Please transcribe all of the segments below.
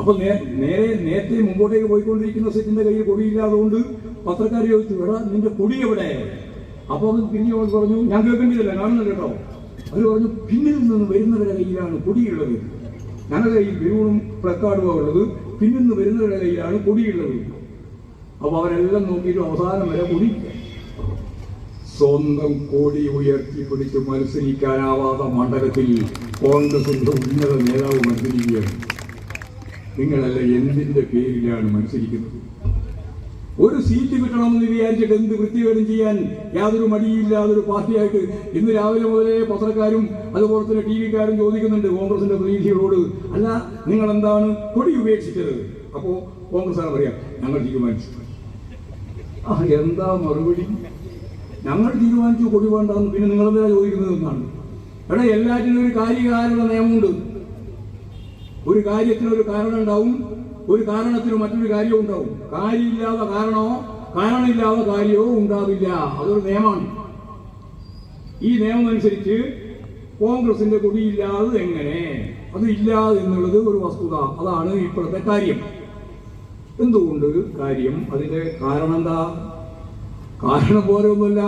അപ്പൊ നേ- നേരെ നേരത്തെ മുമ്പോട്ടേക്ക് പോയിക്കൊണ്ടിരിക്കുന്ന സെറ്റിന്റെ കയ്യിൽ കൊടിയില്ലാതുകൊണ്ട് പത്രക്കാർ ചോദിച്ചു എടാ നിന്റെ കൊടി എവിടെ? അപ്പോൾ അത് പിന്നെ പറഞ്ഞു ഞാൻ കേൾക്കേണ്ടതില്ല കാണുന്നില്ല കേട്ടോ. അവർ പറഞ്ഞു പിന്നിൽ നിന്ന് വരുന്നവരുടെ കയ്യിലാണ് കൊടിയുള്ളത്. ഞങ്ങളുടെ കയ്യിൽ ബലൂണും പ്ലക്കാർഡുമാണ് ഉള്ളത്. പിന്നിൽ നിന്ന് വരുന്നവരുടെ കയ്യിലാണ് കൊടിയുള്ളത്. അപ്പൊ അവരെല്ലാം നോക്കിയിട്ട് അവസാനം വരെ കൊടി. സ്വന്തം കോടി ഉയർത്തി പിടിച്ച് മത്സരിക്കാനാവാത്ത മണ്ഡലത്തിൽ കോൺഗ്രസിന്റെ ഉന്നത നേതാവ് മത്സരിക്കുകയാണ്. നിങ്ങളല്ല എന്തിന്റെ പേരിലാണ് മത്സരിക്കുന്നത്? ഒരു സീറ്റ് കിട്ടണമെന്ന് വിചാരിച്ചിട്ട് എന്ത് വൃത്തികേടും ചെയ്യാൻ യാതൊരു മടിയില്ലാതൊരു പാർട്ടിയായിട്ട് ഇന്ന് രാവിലെ മുതലേ പത്രക്കാരും അതുപോലെ തന്നെ ടി വിക്കാരും ചോദിക്കുന്നുണ്ട് കോൺഗ്രസിന്റെ പ്രതിനിധികളോട്. അല്ല നിങ്ങൾ എന്താണ് കൊടി ഉപേക്ഷിച്ചത്? അപ്പോ കോൺഗ്രസ് ആണ് പറയാം ഞങ്ങൾ തീരുമാനിച്ചു. ആ എന്താ മറുപടി? ഞങ്ങൾ തീരുമാനിച്ചു കൊടി വേണ്ടെന്ന്. പിന്നെ നിങ്ങളെന്താ ചോദിക്കുന്നത് എന്നാണ്. എടാ എല്ലാറ്റിനും ഒരു കാര്യകാരണ നിയമമുണ്ട്. ഒരു കാര്യത്തിന് ഒരു കാരണം ഉണ്ടാവും ഒരു കാരണത്തിന് മറ്റൊരു കാര്യവും ഉണ്ടാവും. കാര്യമില്ലാതെ കാരണമോ കാരണമില്ലാതെ കാര്യവും ഉണ്ടാവില്ല. അതൊരു നിയമമാണ്. ഈ നിയമം അനുസരിച്ച് കോൺഗ്രസിന്റെ കൊടിയില്ലാതെ എങ്ങനെ? അത് ഇല്ല എന്നുള്ളത് ഒരു വസ്തുത. അതാണ് ഇപ്പോഴത്തെ കാര്യം. എന്തുകൊണ്ട് കാര്യം? അതിന്റെ കാരണം എന്താ? കാരണം പോരൊന്നുമല്ല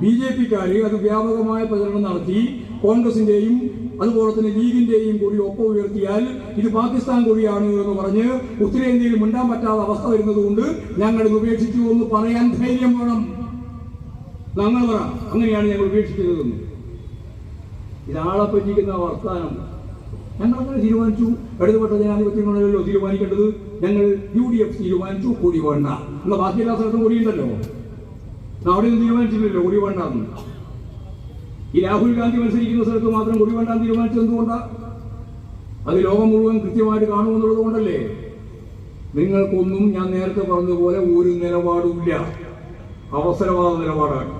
ബി ജെ പിക്കാര് അത് വ്യാപകമായ പ്രചരണം നടത്തി കോൺഗ്രസിന്റെയും അതുപോലെ തന്നെ ലീഗിന്റെയും കൂടി ഒപ്പം ഉയർത്തിയാൽ ഇത് പാകിസ്ഥാൻ കൂടിയാണ് എന്ന് പറഞ്ഞ് ഉത്തരേന്ത്യയിൽ മിണ്ടാൻ പറ്റാത്ത അവസ്ഥ വരുന്നത് കൊണ്ട് ഞങ്ങൾ ഇത് ഉപേക്ഷിച്ചു എന്ന് പറയാൻ ധൈര്യം വേണം. ഞങ്ങൾ പറ അങ്ങനെയാണ് ഞങ്ങൾ ഉപേക്ഷിക്കുന്നതെന്ന്. ഇതാളെ പറ്റിക്കുന്ന വർത്താനം. ഞങ്ങൾ അങ്ങനെ തീരുമാനിച്ചു. ഇടതുപെട്ട ജനാധിപത്യങ്ങളല്ലോ തീരുമാനിക്കേണ്ടത്. ഞങ്ങൾ യു ഡി എഫ് തീരുമാനിച്ചു കൂടി വേണ്ട. എന്നാൽ ബാക്കി എല്ലാ സ്ഥലത്തും കൂടിയുണ്ടല്ലോ അവിടെ തീരുമാനിച്ചില്ലല്ലോ കൊടി വേണ്ടെന്ന്. ഈ രാഹുൽ ഗാന്ധി മത്സരിക്കുന്ന സ്ഥലത്ത് മാത്രം കുടിവെള്ളം വേണ്ടാൻ അത് ലോകം മുഴുവൻ കൃത്യമായിട്ട് കാണുമെന്നുള്ളത് കൊണ്ടല്ലേ? നിങ്ങൾക്കൊന്നും ഞാൻ നേരത്തെ പറഞ്ഞതുപോലെ ഒരു നിലപാടുമില്ല. അവസരവാദ നിലപാടാണ്.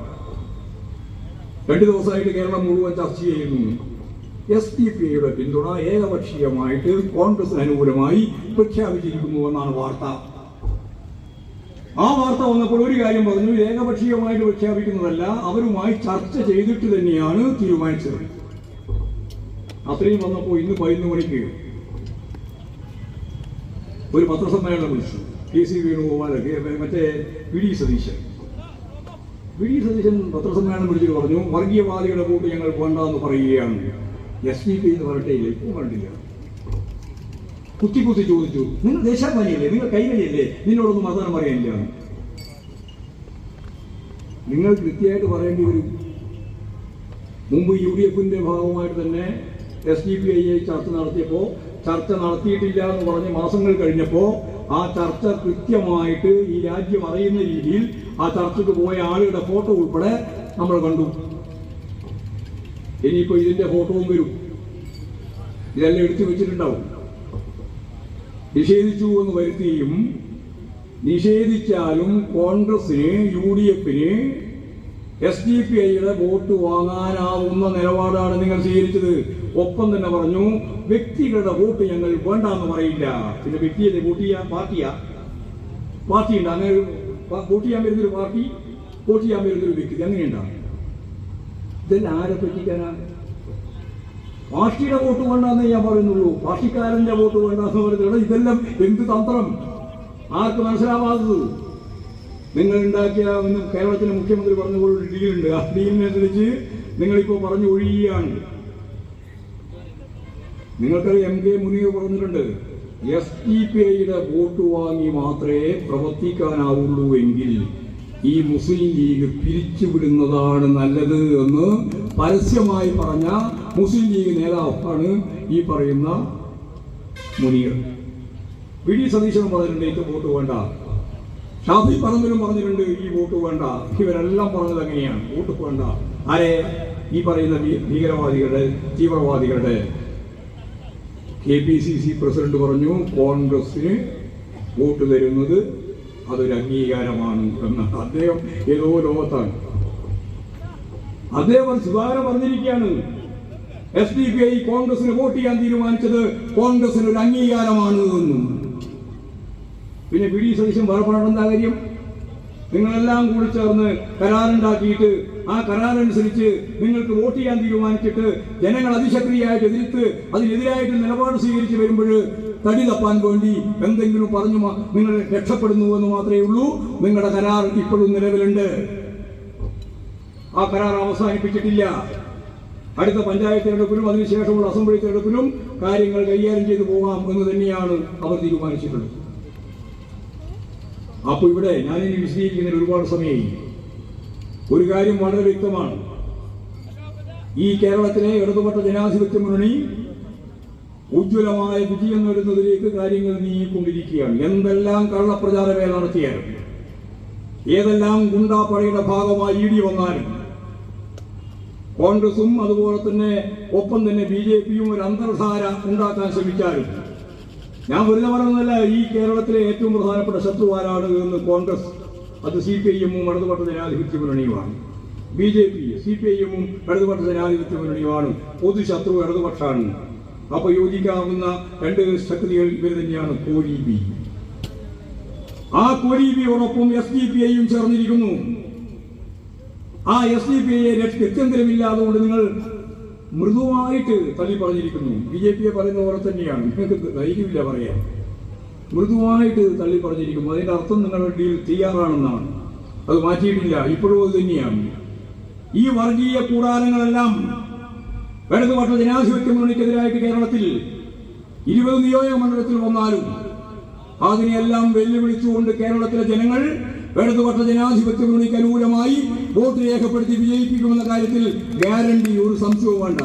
രണ്ടു ദിവസമായിട്ട് കേരളം മുഴുവൻ ചർച്ച ചെയ്യുന്നു. എസ് ഡി പി ഐയുടെ പിന്തുണ ഏകപക്ഷീയമായിട്ട് കോൺഗ്രസിന് അനുകൂലമായി പ്രഖ്യാപിച്ചിരിക്കുന്നു എന്നാണ് വാർത്ത. ആ വാർത്ത വന്നപ്പോൾ ഒരു കാര്യം പറഞ്ഞു ഏകപക്ഷീയമായിട്ട് പ്രഖ്യാപിക്കുന്നതല്ല അവരുമായി ചർച്ച ചെയ്തിട്ട് തന്നെയാണ് തീരുമാനിച്ചത്. അത്രയും വന്നപ്പോൾ ഇന്ന് പതിനൊന്ന് മണിക്ക് ഒരു പത്രസമ്മേളനം വിളിച്ചു. കെ സി വേണുഗോപാൽ മറ്റേ V D Satheesan. V D Satheesan പത്രസമ്മേളനം വിളിച്ചിട്ട് പറഞ്ഞു വർഗീയവാദികളുടെ കൂട്ട് ഞങ്ങൾ വേണ്ടെന്ന് പറയുകയാണ്. എസ് ഡി പി എന്ന് പറഞ്ഞിട്ടില്ല ഇപ്പോൾ പറഞ്ഞിട്ടില്ല കുത്തി കുത്തി ചോദിച്ചു നിങ്ങൾ ദേശാഭിമാനിയല്ലേ? നിങ്ങൾ കൈകളിയല്ലേ? നിന്നോടൊന്നും മതം പറയാനില്ല നിങ്ങൾ കൃത്യമായിട്ട് പറയേണ്ടി വരും. മുമ്പ് യു ഡി എഫിന്റെ ഭാഗമായിട്ട് തന്നെ എസ് ഡി പി ഐ ചർച്ച നടത്തിയപ്പോൾ ചർച്ച നടത്തിയിട്ടില്ല എന്ന് പറഞ്ഞ് മാസങ്ങൾ കഴിഞ്ഞപ്പോൾ ആ ചർച്ച കൃത്യമായിട്ട് ഈ രാജ്യം അറിയുന്ന രീതിയിൽ ആ ചർച്ചയ്ക്ക് പോയ ആളുകളുടെ ഫോട്ടോ ഉൾപ്പെടെ നമ്മൾ കണ്ടു. ഇനിയിപ്പോ ഇതിന്റെ ഫോട്ടോവും വരും. ഇതെല്ലാം എടുത്തു വെച്ചിട്ടുണ്ടാവും. നിഷേധിച്ചു എന്ന് വരുത്തിയും നിഷേധിച്ചാലും കോൺഗ്രസിന് യു ഡി എഫിന് എസ് ഡി പി ഐയുടെ വോട്ട് വാങ്ങാനാവുന്ന നിലപാടാണ് നിങ്ങൾ സ്വീകരിച്ചത്. ഒപ്പം തന്നെ പറഞ്ഞു വ്യക്തികളുടെ വോട്ട് ഞങ്ങൾ വേണ്ടെന്ന് പറയില്ല. പിന്നെ വ്യക്തിയെ വോട്ട് ചെയ്യാൻ പാർട്ടിയാ? പാർട്ടി ഉണ്ട്. അങ്ങനെ വോട്ട് ചെയ്യാൻ വരുന്നൊരു പാർട്ടി വോട്ട് ചെയ്യാൻ വരുന്നൊരു വ്യക്തി അങ്ങനെയുണ്ടാവും ഇതെല്ലാം ആരെ പറ്റിക്കാനാണ് പാർട്ടിയുടെ വോട്ട് വേണ്ടെന്ന് ഞാൻ പറയുന്നുള്ളൂ. പാർട്ടിക്കാരന്റെ വോട്ട് വേണ്ടെന്ന് പറയുന്നത് ഇതെല്ലാം എന്ത് തന്ത്രം? ആർക്ക് മനസ്സിലാവാത്തത്? നിങ്ങൾ ഉണ്ടാക്കിയ കേരളത്തിലെ മുഖ്യമന്ത്രി പറഞ്ഞ പോലെ ഒരു ഡീലുണ്ട് ആ ഡീലിനനുസരിച്ച് നിങ്ങളിപ്പോ പറഞ്ഞു ഒഴിയുകയാണ്. നിങ്ങൾക്കറിയാം എം കെ മുനീർ പറഞ്ഞിട്ടുണ്ട് എസ് ടി പി ഐയുടെ വോട്ട് വാങ്ങി മാത്രമേ പ്രവർത്തിക്കാനാവുള്ളൂ എങ്കിൽ ഈ മുസ്ലിം ലീഗ് പിരിച്ചുവിടുന്നതാണ് നല്ലത് എന്ന് പരസ്യമായി പറഞ്ഞ മുസ്ലിം ലീഗ് നേതാവാണ് ഈ പറയുന്ന മുനീർ. വി ഡി സതീശനും പറഞ്ഞിട്ടുണ്ട് എനിക്ക് വോട്ട് വേണ്ട. ഷാഫി പറമ്പിലും പറഞ്ഞിട്ടുണ്ട് ഈ വോട്ട് വേണ്ട. ഇവരെല്ലാം പറഞ്ഞത് അങ്ങനെയാണ്. വോട്ട് വേണ്ട. ആരെ? ഈ പറയുന്ന ഭീകരവാദികളുടെ തീവ്രവാദികളുടെ. K P C C president പറഞ്ഞു കോൺഗ്രസിന് വോട്ട് തരുന്നത് അതൊരു അംഗീകാരമാണ് എന്ന്. അദ്ദേഹം ഏതോ ലോകത്താണ്. അദ്ദേഹം സുധാകരൻ പറഞ്ഞിരിക്കുകയാണ് എസ് ഡി പി ഐ കോൺഗ്രസിന് വോട്ട് ചെയ്യാൻ തീരുമാനിച്ചത് കോൺഗ്രസിന് ഒരു അംഗീകാരമാണ് എന്നും. പിന്നെ പി ഡി സതീശൻ പറയപ്പെടേണ്ട എന്താ കാര്യം? നിങ്ങളെല്ലാം കൂടി ചേർന്ന് കരാറുണ്ടാക്കിയിട്ട് ആ കരാറനുസരിച്ച് നിങ്ങൾക്ക് വോട്ട് ചെയ്യാൻ തീരുമാനിച്ചിട്ട് ജനങ്ങൾ അതിശക്തിയായിട്ട് എതിർത്ത് അതിനെതിരായിട്ട് നിലപാട് സ്വീകരിച്ച് വരുമ്പോൾ തടി തപ്പാൻ വേണ്ടി എന്തെങ്കിലും പറഞ്ഞു നിങ്ങൾ രക്ഷപ്പെടുന്നു എന്ന് മാത്രമേ ഉള്ളൂ. നിങ്ങളുടെ കരാർ ഇപ്പോഴും നിലവിലുണ്ട്. ആ കരാർ അവസാനിപ്പിച്ചിട്ടില്ല. അടുത്ത പഞ്ചായത്ത് തെരഞ്ഞെടുപ്പിലും അതിനുശേഷമുള്ള അസംബ്ലി തെരഞ്ഞെടുപ്പിലും കാര്യങ്ങൾ കൈകാര്യം ചെയ്തു പോകാം എന്ന് തന്നെയാണ് അവർ തീരുമാനിച്ചിട്ടുള്ളത്. അപ്പോൾ ഇവിടെ ഞാനിനി വിശദീകരിക്കുന്നതിന് ഒരുപാട് സമയമായി. ഒരു കാര്യം വളരെ വ്യക്തമാണ്. ഈ കേരളത്തിലെ ഇടതുപക്ഷ ജനാധിപത്യ മുന്നണി ഉജ്ജ്വലമായ വിജയം നേടുന്നതിലേക്ക് കാര്യങ്ങൾ നീങ്ങിക്കൊണ്ടിരിക്കുകയാണ്. എന്തെല്ലാം കള്ളപ്രചാരമേ നടത്തിയാലും ഏതെല്ലാം ഗുണ്ടാപ്പടയുടെ ഭാഗമായി ഇടി വന്നാലും കോൺഗ്രസും അതുപോലെ തന്നെ ഒപ്പം തന്നെ ബി ജെ പിയും ഒരു അന്തർധാര ഉണ്ടാക്കാൻ ശ്രമിച്ചാലും ഞാൻ വെറുതെ പറയുന്നതല്ല ഈ കേരളത്തിലെ ഏറ്റവും പ്രധാനപ്പെട്ട ശത്രു ആരാണ് എന്ന് കോൺഗ്രസ്. അത് സി പി ഐ എമ്മും ഇടതുപക്ഷ ജനാധിപത്യ മുന്നണിയുമാണ്. B J P C P I എമ്മും ഇടതുപക്ഷ ജനാധിപത്യ മുന്നണിയുമാണ്. പൊതു ശത്രു ഇടതുപക്ഷമാണ് അപ്പൊ യോജിക്കാവുന്ന രണ്ട് ശക്തികൾ ഇവർ തന്നെയാണ് കോഴി ബി. ആ കോഴി ബിയോടൊപ്പം എസ് ഡി പി ഐയും ചേർന്നിരിക്കുന്നു. ആ എസ് ഡി പി ഐയെ ഗത്യന്തരമില്ലാതുകൊണ്ട് നിങ്ങൾ മൃദുവായിട്ട് തള്ളി പറഞ്ഞിരിക്കുന്നു ബി ജെ പിയെ പറയുന്ന പോലെ തന്നെയാണ്. നിങ്ങൾക്ക് ധൈര്യമില്ല പറയാൻ. മൃദുവായിട്ട് തള്ളി പറഞ്ഞിരിക്കുന്നു അതിന്റെ അർത്ഥം നിങ്ങളുടെ ഡീൽ തയ്യാറാണെന്നാണ്. അത് മാറ്റിയിട്ടില്ല. ഇപ്പോഴും അത് തന്നെയാണ്. ഈ വർഗീയ കൂടാരങ്ങളെല്ലാം വലതുപക്ഷ ജനാധിപത്യ മുന്നണിക്കെതിരായിട്ട് കേരളത്തിൽ ഇരുപത് നിയോജക മണ്ഡലത്തിൽ വന്നാലും അതിനെയെല്ലാം വെല്ലുവിളിച്ചുകൊണ്ട് കേരളത്തിലെ ജനങ്ങൾ ഇടതുപക്ഷ ജനാധിപത്യ മുന്നണിക്ക് അനുകൂലമായി വോട്ട് രേഖപ്പെടുത്തി വിജയിപ്പിക്കുമെന്ന കാര്യത്തിൽ ഗ്യാരണ്ടി ഒരു സംശയവും വേണ്ട